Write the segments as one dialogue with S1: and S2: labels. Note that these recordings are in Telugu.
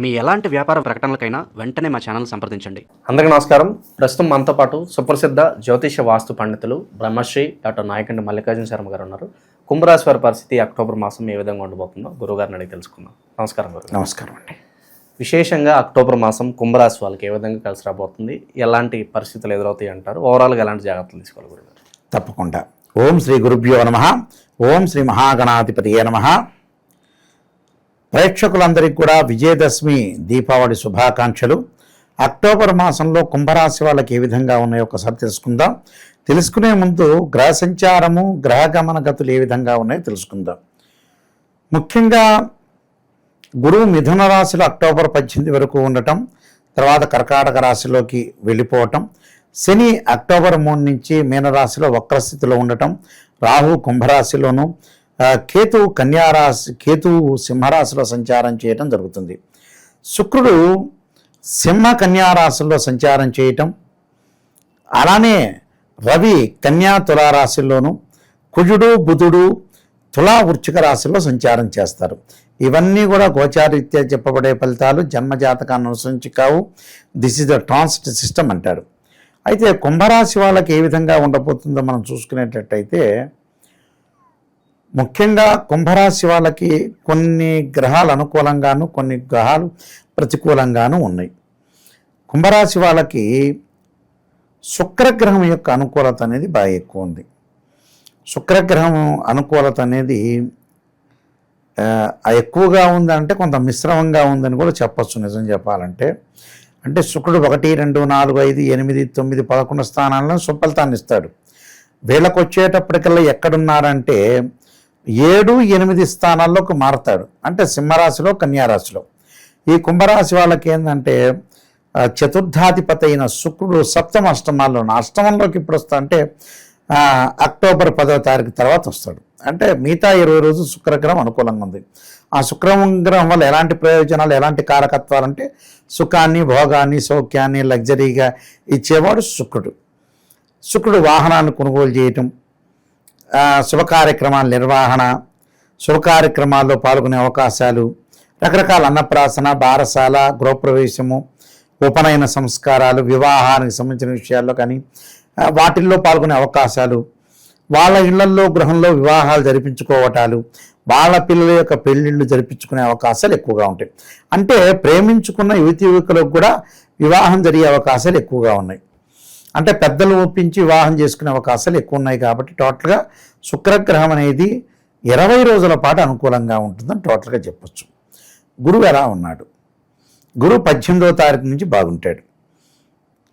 S1: మీ ఎలాంటి వ్యాపార ప్రకటనలకైనా వెంటనే మా ఛానల్ సంప్రదించండి.
S2: అందరికీ నమస్కారం. ప్రస్తుతం మనతో పాటు సుప్రసిద్ధ జ్యోతిష వాస్తు పండితులు బ్రహ్మశ్రీ డాక్టర్ నాయకండి మల్లికార్జున శర్మ గారు ఉన్నారు. కుంభరాశి వారి పరిస్థితి అక్టోబర్ మాసం ఏ విధంగా ఉండబోతుందో గురుగారిని అడిగి తెలుసుకుందాం. నమస్కారం గురు
S3: నమస్కారం అండి.
S2: విశేషంగా అక్టోబర్ మాసం కుంభరాశి వాళ్ళకి ఏ విధంగా కలిసి రాబోతుంది? ఎలాంటి పరిస్థితులు ఎదురవుతాయి అంటారు? ఓవరాల్గా ఎలాంటి జాగ్రత్తలు తీసుకోవాలి గురుగారు?
S3: తప్పకుండా. ఓం శ్రీ గురుభ్యో నమ. ఓం శ్రీ మహాగణాధిపతియే నమ. ప్రేక్షకులందరికీ కూడా విజయదశమి దీపావళి శుభాకాంక్షలు. అక్టోబర్ మాసంలో కుంభరాశి వాళ్ళకి ఏ విధంగా ఉన్నాయో ఒకసారి తెలుసుకుందాం. తెలుసుకునే ముందు గ్రహ సంచారము గ్రహ గమన గతులు ఏ విధంగా ఉన్నాయో తెలుసుకుందాం. ముఖ్యంగా గురువు మిథున రాశిలో అక్టోబర్ పద్దెనిమిది వరకు ఉండటం తర్వాత కర్కాటక రాశిలోకి వెళ్ళిపోవటం శని అక్టోబర్ మూడు నుంచి మీనరాశిలో వక్రస్థితిలో ఉండటం రాహు కుంభరాశిలోను కేతు కన్యారాశి కేతువు సింహరాశిలో సంచారం చేయటం జరుగుతుంది. శుక్రుడు సింహ కన్యారాశుల్లో సంచారం చేయటం అలానే రవి కన్యా తులారాశిలోను కుజుడు బుధుడు తులా వృచ్చిక రాశుల్లో సంచారం చేస్తారు. ఇవన్నీ కూడా గోచారీత్యా చెప్పబడే ఫలితాలు జన్మజాతకాన్ని అనుసరించి కావు. This is the transit system అంటారు. అయితే కుంభరాశి వాళ్ళకి ఏ విధంగా ఉండబోతుందో మనం చూసుకునేటట్టయితే ముఖ్యంగా కుంభరాశి వాళ్ళకి కొన్ని గ్రహాలు అనుకూలంగాను కొన్ని గ్రహాలు ప్రతికూలంగాను ఉన్నాయి. కుంభరాశి వాళ్ళకి శుక్రగ్రహం యొక్క అనుకూలత అనేది బాగా ఎక్కువ ఉంది. శుక్రగ్రహం అనుకూలత అనేది ఎక్కువగా ఉందంటే కొంత మిశ్రమంగా ఉందని కూడా చెప్పొచ్చు. నిజం చెప్పాలంటే అంటే శుక్రుడు ఒకటి రెండు నాలుగు ఐదు ఎనిమిది తొమ్మిది పదకొండు స్థానాలను సుఫలితాన్ని ఇస్తాడు. వీళ్ళకి వచ్చేటప్పటికల్లా ఎక్కడున్నారంటే ఏడు ఎనిమిది స్థానాల్లోకి మారతాడు. అంటే సింహరాశిలో కన్యారాశిలో. ఈ కుంభరాశి వాళ్ళకి ఏంటంటే చతుర్థాధిపతి అయిన శుక్రుడు సప్తమ అష్టమాల్లో ఉన్న అష్టమంలోకి ఇప్పుడు వస్తా అంటే అక్టోబర్ పదవ తారీఖు తర్వాత వస్తాడు. అంటే మిగతా ఇరవై రోజు శుక్రగ్రహం అనుకూలంగా ఉంది. ఆ శుక్రగ్రహం వల్ల ఎలాంటి ప్రయోజనాలు ఎలాంటి కారకత్వాలు అంటే సుఖాన్ని భోగాన్ని సౌఖ్యాన్ని లగ్జరీగా ఇచ్చేవాడు శుక్రుడు. శుక్రుడు వాహనాన్ని కొనుగోలు చేయటం శుభకార్యక్రమాల శుభ కార్యక్రమాల నిర్వహణ శుభకార్యక్రమాల్లో పాల్గొనే అవకాశాలు రకరకాల అన్నప్రాసన బారసాల గృహప్రవేశము ఉపనయన సంస్కారాలు వివాహానికి సంబంధించిన విషయాల్లో కానీ వాటిల్లో పాల్గొనే అవకాశాలు వాళ్ళ ఇళ్ళల్లో గృహంలో వివాహాలు జరిపించుకోవటాలు వాళ్ళ పిల్లల యొక్క పెళ్ళిళ్ళు జరిపించుకునే అవకాశాలు ఎక్కువగా ఉంటాయి. అంటే ప్రేమించుకున్న యువతి యువకులకు కూడా వివాహం జరిగే అవకాశాలు ఎక్కువగా ఉన్నాయి. అంటే పెద్దలు ఒప్పించి వివాహం చేసుకునే అవకాశాలు ఎక్కువ ఉన్నాయి కాబట్టి టోటల్గా శుక్రగ్రహం అనేది ఇరవై రోజుల పాటు అనుకూలంగా ఉంటుందని టోటల్గా చెప్పొచ్చు. గురువు ఎలా ఉన్నాడు? గురువు పద్దెనిమిదవ తారీఖు నుంచి బాగుంటాడు.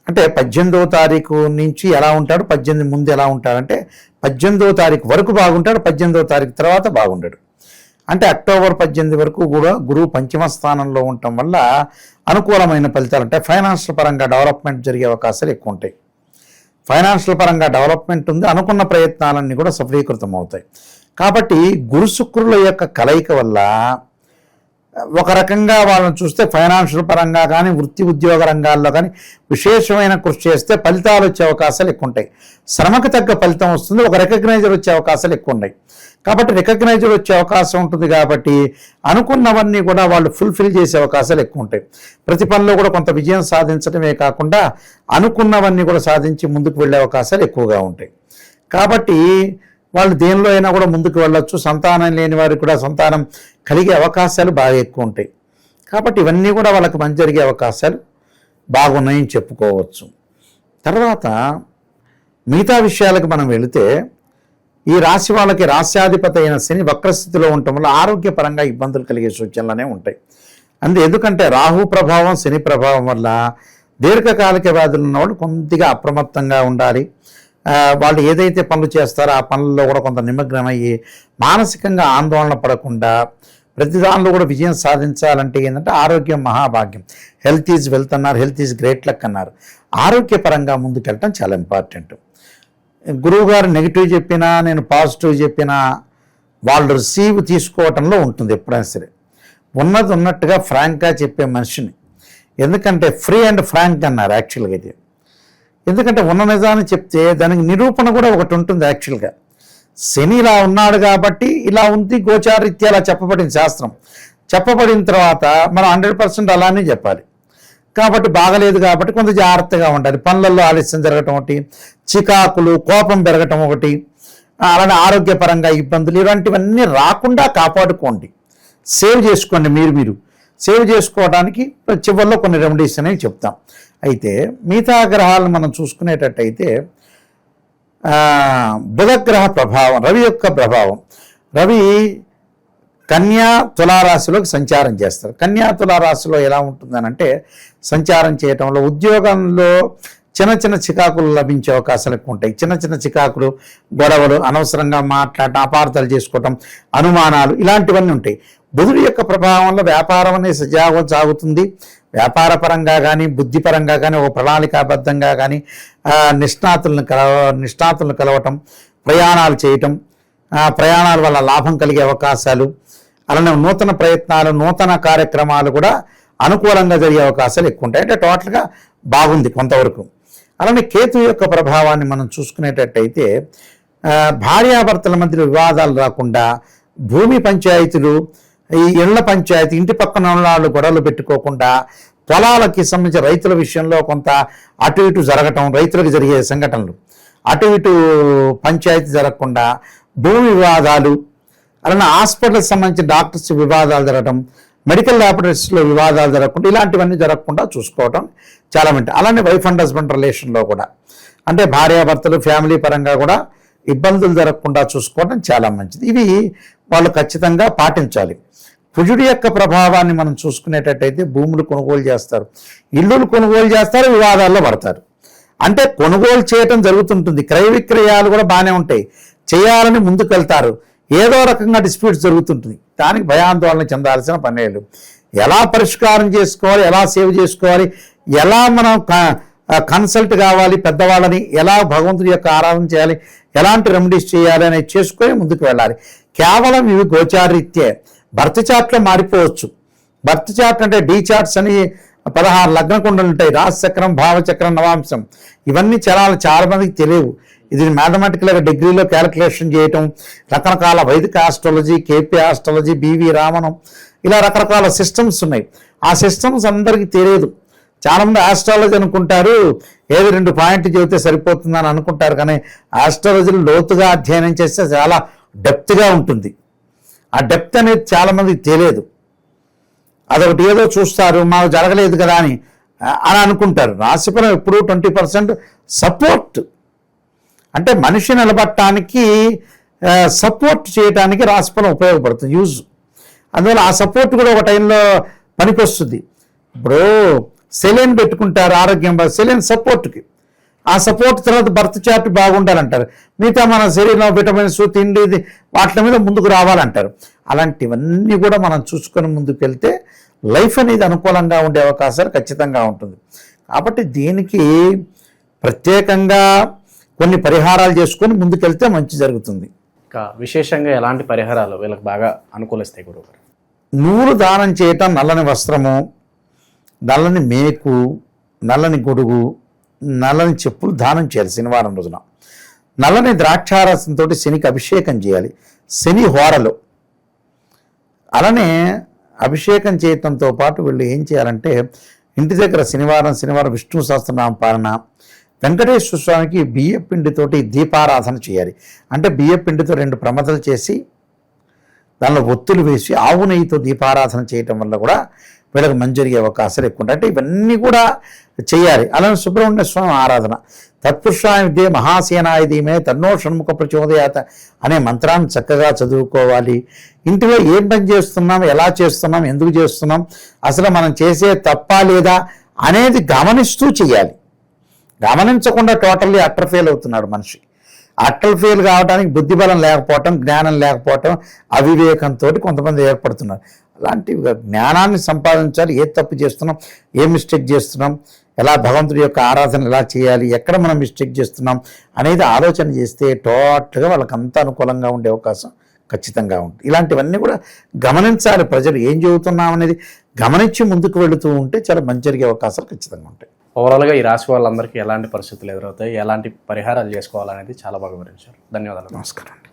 S3: అంటే పద్దెనిమిదవ తారీఖు నుంచి ఎలా ఉంటాడు? పద్దెనిమిది ముందు ఎలా ఉంటాడంటే పద్దెనిమిదవ తారీఖు వరకు బాగుంటాడు పద్దెనిమిదవ తారీఖు తర్వాత బాగుంటాడు అంటే అక్టోబర్ పద్దెనిమిది వరకు కూడా గురువు పంచమ స్థానంలో ఉండటం వల్ల అనుకూలమైన ఫలితాలు అంటే ఫైనాన్షియల్ పరంగా డెవలప్మెంట్ జరిగే అవకాశాలు ఎక్కువ ఉంటాయి ఫైనాన్షియల్ పరంగా డెవలప్మెంట్ ఉంది. అనుకున్న ప్రయత్నాలన్నీ కూడా సఫలీకృతం అవుతాయి కాబట్టి గురు శుక్రుల యొక్క కలయిక వల్ల ఒక రకంగా వాళ్ళని చూస్తే ఫైనాన్షియల్ పరంగా కానీ వృత్తి ఉద్యోగ రంగాల్లో కానీ విశేషమైన కృషి చేస్తే ఫలితాలు వచ్చే అవకాశాలు ఎక్కువ ఉంటాయి శ్రమకు తగ్గ ఫలితం వస్తుంది ఒక రికగ్నైజర్ వచ్చే అవకాశాలు ఎక్కువ ఉన్నాయి కాబట్టి రికగ్నైజర్ వచ్చే అవకాశం ఉంటుంది కాబట్టి అనుకున్నవన్నీ కూడా వాళ్ళు ఫుల్ఫిల్ చేసే అవకాశాలు ఎక్కువ ఉంటాయి ప్రతి పనిలో కూడా కొంత విజయం సాధించడమే కాకుండా అనుకున్నవన్నీ కూడా సాధించి ముందుకు వెళ్ళే అవకాశాలు ఎక్కువగా ఉంటాయి. కాబట్టి వాళ్ళు దేనిలో అయినా కూడా ముందుకు వెళ్ళొచ్చు. సంతానం లేని వారికి కూడా సంతానం కలిగే అవకాశాలు బాగా ఎక్కువ ఉంటాయి. కాబట్టి ఇవన్నీ కూడా వాళ్ళకి మంచి జరిగే అవకాశాలు బాగున్నాయని చెప్పుకోవచ్చు. తర్వాత మిగతా విషయాలకు మనం వెళితే ఈ రాశి వాళ్ళకి రాశ్యాధిపతి అయిన శని వక్రస్థితిలో ఉండటం వల్ల ఆరోగ్యపరంగా ఇబ్బందులు కలిగే సూచనలనే ఉంటాయి. అందు ఎందుకంటే రాహు ప్రభావం శని ప్రభావం వల్ల దీర్ఘకాలిక వ్యాధులు ఉన్నవాళ్ళు కొద్దిగా అప్రమత్తంగా ఉండాలి. వాళ్ళు ఏదైతే పనులు చేస్తారో ఆ పనుల్లో కూడా కొంత నిమగ్నమయ్యి మానసికంగా ఆందోళన పడకుండా ప్రతి దానిలో కూడా విజయం సాధించాలంటే ఏంటంటే ఆరోగ్యం మహాభాగ్యం. హెల్త్ ఈజ్ వెల్త్ అన్నారు హెల్త్ ఈజ్ గ్రేట్ లక్ అన్నారు. ఆరోగ్యపరంగా ముందుకెళ్ళటం చాలా ఇంపార్టెంట్ గురువు గారు నెగిటివ్ చెప్పినా నేను పాజిటివ్ చెప్పినా వాళ్ళు రిసీవ్ తీసుకోవటంలో ఉంటుంది ఎప్పుడైనా సరే. ఉన్నది ఉన్నట్టుగా ఫ్రాంక్గా చెప్పే మనిషిని. ఎందుకంటే ఫ్రీ అండ్ ఫ్రాంక్ అన్నారు యాక్చువల్గా ఇది ఎందుకంటే ఉన్న నిజాన్ని చెప్తే దానికి నిరూపణ కూడా ఒకటి ఉంటుంది యాక్చువల్గా శని ఇలా ఉన్నాడు కాబట్టి ఇలా ఉంది గోచారీత్యా అలా చెప్పబడింది శాస్త్రం. చెప్పబడిన తర్వాత మనం హండ్రెడ్ పర్సెంట్ అలానే చెప్పాలి. కాబట్టి బాగలేదు కాబట్టి కొంత జాగ్రత్తగా ఉండాలి. పనులలో ఆలస్యం జరగటం ఒకటి చికాకులు కోపం పెరగటం ఒకటి అలానే ఆరోగ్యపరంగా ఇబ్బందులు ఇలాంటివన్నీ రాకుండా కాపాడుకోండి. సేవ్ చేసుకోండి మీరు మీరు. సేవ్ చేసుకోవడానికి చివరిలో కొన్ని రెమెడీస్ అనేవి చెప్తాం. అయితే మిగతా గ్రహాలను మనం చూసుకునేటట్టయితే బుధగ్రహ ప్రభావం రవి యొక్క ప్రభావం. రవి కన్యా తులారాశిలోకి సంచారం చేస్తారు. కన్యా తులారాశిలో ఎలా ఉంటుందనంటే సంచారం చేయటంలో ఉద్యోగంలో చిన్న చిన్న చికాకులు లభించే అవకాశాలు ఎక్కువ ఉంటాయి. చిన్న చిన్న చికాకులు గొడవలు అనవసరంగా మాట్లాడటం అపార్థాలు చేసుకోవటం అనుమానాలు ఇలాంటివన్నీ ఉంటాయి. బుధుడి యొక్క ప్రభావంలో వ్యాపారం అనేది సజావం సాగుతుంది. వ్యాపార పరంగా కానీ బుద్ధిపరంగా కానీ ఒక ప్రణాళికాబద్ధంగా కానీ నిష్ణాతులను కలవ నిష్ణాతులను కలవటం ప్రయాణాలు చేయటం ప్రయాణాల వల్ల లాభం కలిగే అవకాశాలు అలానే నూతన ప్రయత్నాలు నూతన కార్యక్రమాలు కూడా అనుకూలంగా జరిగే అవకాశాలు ఎక్కువ ఉంటాయి అంటే టోటల్గా బాగుంది కొంతవరకు. అలానే కేతు యొక్క ప్రభావాన్ని మనం చూసుకునేటట్టయితే భార్యాభర్తల మధ్య వివాదాలు రాకుండా భూమి పంచాయతీలు ఈ ఇళ్ళ పంచాయతీ ఇంటి పక్కన వాళ్ళు గొడవలు పెట్టుకోకుండా పొలాలకి సంబంధించి రైతుల విషయంలో కొంత అటు ఇటు జరగటం రైతులకు జరిగే సంఘటనలు. అటు ఇటు పంచాయతీ జరగకుండా భూమి వివాదాలు అలానే హాస్పిటల్కి సంబంధించిన డాక్టర్స్ వివాదాలు జరగడం మెడికల్ ల్యాబొరేటరీస్లో వివాదాలు జరగకుండా ఇలాంటివన్నీ జరగకుండా చూసుకోవటం చాలా మంచి అలానే వైఫ్ అండ్ హస్బెండ్ రిలేషన్లో కూడా. అంటే భార్యాభర్తలు ఫ్యామిలీ పరంగా కూడా ఇబ్బందులు జరగకుండా చూసుకోవడం చాలా మంచిది. ఇవి వాళ్ళు ఖచ్చితంగా పాటించాలి. కుజుడి యొక్క ప్రభావాన్ని మనం చూసుకునేటట్టయితే భూములు కొనుగోలు చేస్తారు. ఇల్లులు కొనుగోలు చేస్తారు వివాదాల్లో పడతారు. అంటే కొనుగోలు చేయటం జరుగుతుంటుంది. క్రయ విక్రయాలు కూడా బాగానే ఉంటాయి. చేయాలని ముందుకు వెళ్తారు ఏదో రకంగా డిస్ప్యూట్స్ జరుగుతుంటుంది. దానికి భయాందోళన చెందాల్సిన పని ఎలా పరిష్కారం చేసుకోవాలి ఎలా సేవ్ చేసుకోవాలి ఎలా మనం కన్సల్ట్ కావాలి పెద్దవాళ్ళని ఎలా భగవంతుడి యొక్క ఆరాధన చేయాలి ఎలాంటి రెమెడీస్ చేయాలి అనేది చేసుకొని ముందుకు వెళ్ళాలి. కేవలం ఇవి గోచారీత్యే భర్త చాట్లో మారిపోవచ్చు. భర్త చాట్ అంటే డీ చాట్స్ అని పదహారు లగ్న కుండలు ఉంటాయి. రాజచక్రం భావచక్రం నవాంశం. ఇవన్నీ చాలా చాలా మందికి తెలియవు. ఇది మ్యాథమెటికల్గా డిగ్రీలో క్యాలిక్యులేషన్ చేయటం రకరకాల వైదిక ఆస్ట్రాలజీ కేపీ ఆస్ట్రాలజీ బీవీ రామనం ఇలా రకరకాల సిస్టమ్స్ ఉన్నాయి. ఆ సిస్టమ్స్ అందరికీ తెలియదు. చాలామంది ఆస్ట్రాలజీ అనుకుంటారు. ఏది రెండు పాయింట్లు చెబితే సరిపోతుందని అనుకుంటారు. కానీ ఆస్ట్రాలజీలో లోతుగా అధ్యయనం చేస్తే చాలా డెప్త్గా ఉంటుంది. ఆ డెప్త్ అనేది చాలామందికి తెలియదు. అదొకటి ఏదో చూస్తారు మాకు జరగలేదు కదా అని అని అనుకుంటారు. రాశిఫలం ఎప్పుడూ ట్వంటీ పర్సెంట్ సపోర్ట్ అంటే మనిషి నిలబట్టడానికి సపోర్ట్ చేయడానికి రాశిఫలం ఉపయోగపడుతుంది. యూజ్ అందువల్ల ఆ సపోర్ట్ కూడా ఒక టైంలో పనికొస్తుంది. ఇప్పుడు సెలైన్ పెట్టుకుంటారు ఆరోగ్యం సెలైన్ సపోర్ట్కి. ఆ సపోర్ట్ తర్వాత బర్త్ చార్ట్ బాగుండాలంటారు. మిగతా మన శరీరంలో విటమిన్స్ తిండి వాటి మీద ముందుకు రావాలంటారు. అలాంటివన్నీ కూడా మనం చూసుకొని ముందుకు వెళ్తే లైఫ్ అనేది అనుకూలంగా ఉండే అవకాశాలు ఖచ్చితంగా ఉంటుంది. కాబట్టి దీనికి ప్రత్యేకంగా కొన్ని పరిహారాలు చేసుకొని ముందుకెళ్తే మంచి జరుగుతుంది.
S2: ఇంకా విశేషంగా ఎలాంటి పరిహారాలు వీళ్ళకి బాగా అనుకూలిస్తాయి గురువుగారు
S3: నూలు దానం చేయటం నల్లని వస్త్రము నల్లని మేకు నల్లని గొడుగు నల్లని చెప్పులు దానం చేయాలి శనివారం రోజున. నల్లని ద్రాక్షారసంతో శనికి అభిషేకం చేయాలి. శని హోరలు. అలానే అభిషేకం చేయటంతో పాటు వీళ్ళు ఏం చేయాలంటే ఇంటి దగ్గర శనివారం శనివారం విష్ణు సహస్రనామ పాలన వెంకటేశ్వర స్వామికి బియ్య పిండితోటి దీపారాధన చేయాలి. అంటే బియ్య పిండితో రెండు ప్రమదలు చేసి దానిలో ఒత్తులు వేసి ఆవు నెయ్యితో దీపారాధన చేయటం వల్ల కూడా వీళ్ళకి మంచి జరిగే అవకాశాలు ఎక్కువ ఉంటాయి. అంటే ఇవన్నీ కూడా చేయాలి. అలానే సుబ్రహ్మణ్య స్వామి ఆరాధన. తత్పురుషాయ విద్య మహాసేనాయ ధీమే తన్నో షణ్ముఖ ప్రచోదయాత అనే మంత్రాన్ని చక్కగా చదువుకోవాలి. ఇంటిలో ఏం పని చేస్తున్నాం? ఎలా చేస్తున్నాం? ఎందుకు చేస్తున్నాం? అసలు మనం చేసే తప్ప లేదా అనేది గమనిస్తూ చేయాలి. గమనించకుండా టోటల్లీ అట్రఫెయిల్ అవుతున్నాడు మనిషి. అట్టలు ఫెయిల్ కావడానికి బుద్ధిబలం లేకపోవటం జ్ఞానం లేకపోవటం అవివేకంతో కొంతమంది ఏర్పడుతున్నారు. అలాంటివి జ్ఞానాన్ని సంపాదించాలి. ఏ తప్పు చేస్తున్నాం? ఏ మిస్టేక్ చేస్తున్నాం? ఎలా భగవంతుడి యొక్క ఆరాధన ఎలా చేయాలి? ఎక్కడ మనం మిస్టేక్ చేస్తున్నాం? అనేది ఆలోచన చేస్తే టోటల్గా వాళ్ళకి అంత అనుకూలంగా ఉండే అవకాశం ఖచ్చితంగా ఉంటుంది. ఇలాంటివన్నీ కూడా గమనించాలి ప్రజలు. ఏం చెబుతున్నాం అనేది గమనించి ముందుకు వెళుతూ ఉంటే చాలా మంచి జరిగే అవకాశాలు ఖచ్చితంగా ఉంటాయి.
S2: ఓవరాల్గా ఈ రాశి వాళ్ళందరికీ ఎలాంటి పరిస్థితులు ఎదురవుతాయి? ఎలాంటి పరిహారాలు చేసుకోవాలనేది చాలా బాగా వివరించారు. ధన్యవాదాలు.
S3: నమస్కారం